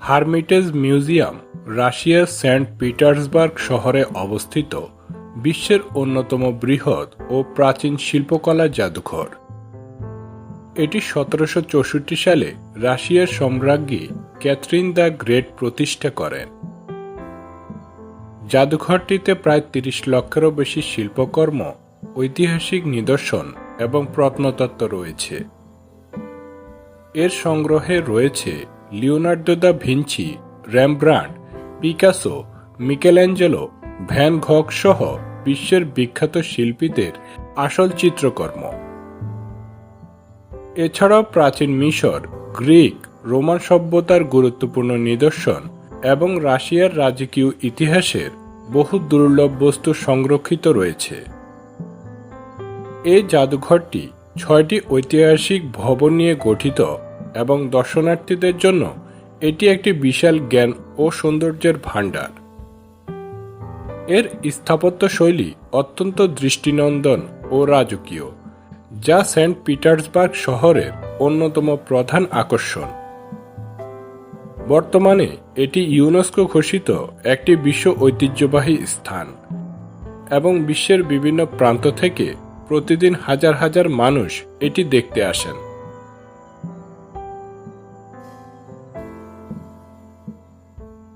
হারমিটেজ Museum রাশিয়ার Saint Petersburg শহরে অবস্থিত, বিশ্বের অন্যতম বৃহৎ ও প্রাচীন শিল্পকলা জাদুঘর। এটি সতেরোশো চৌষট্টি সালে রাশিয়ার সম্রাজ্ঞী ক্যাথরিন দ্য গ্রেট প্রতিষ্ঠা করেন। জাদুঘরটিতে প্রায় তিরিশ লক্ষেরও বেশি শিল্পকর্ম, ঐতিহাসিক নিদর্শন এবং প্রত্নতত্ত্ব রয়েছে। এর সংগ্রহে রয়েছে Leonardo da Vinci Rembrandt Picasso, Michelangelo, Van Gogh সহ বিশ্বের বিখ্যাত শিল্পীদের আসল চিত্রকর্ম। এছাড়াও প্রাচীন মিশর, গ্রিক, রোমান সভ্যতার গুরুত্বপূর্ণ নিদর্শন এবং রাশিয়ার রাজকীয় ইতিহাসের বহু দুর্লভ বস্তু সংরক্ষিত রয়েছে। এই জাদুঘরটি ছয়টি ঐতিহাসিক ভবন নিয়ে গঠিত এবং দর্শনার্থীদের জন্য এটি একটি বিশাল জ্ঞান ও সৌন্দর্যের ভাণ্ডার। এর স্থাপত্য শৈলী অত্যন্ত দৃষ্টিনন্দন ও রাজকীয়, যা সেন্ট পিটার্সবার্গ শহরের অন্যতম প্রধান আকর্ষণ। বর্তমানে এটি ইউনেস্কো ঘোষিত একটি বিশ্ব ঐতিহ্যবাহী স্থান এবং বিশ্বের বিভিন্ন প্রান্ত থেকে প্রতিদিন হাজার হাজার মানুষ এটি দেখতে আসেন।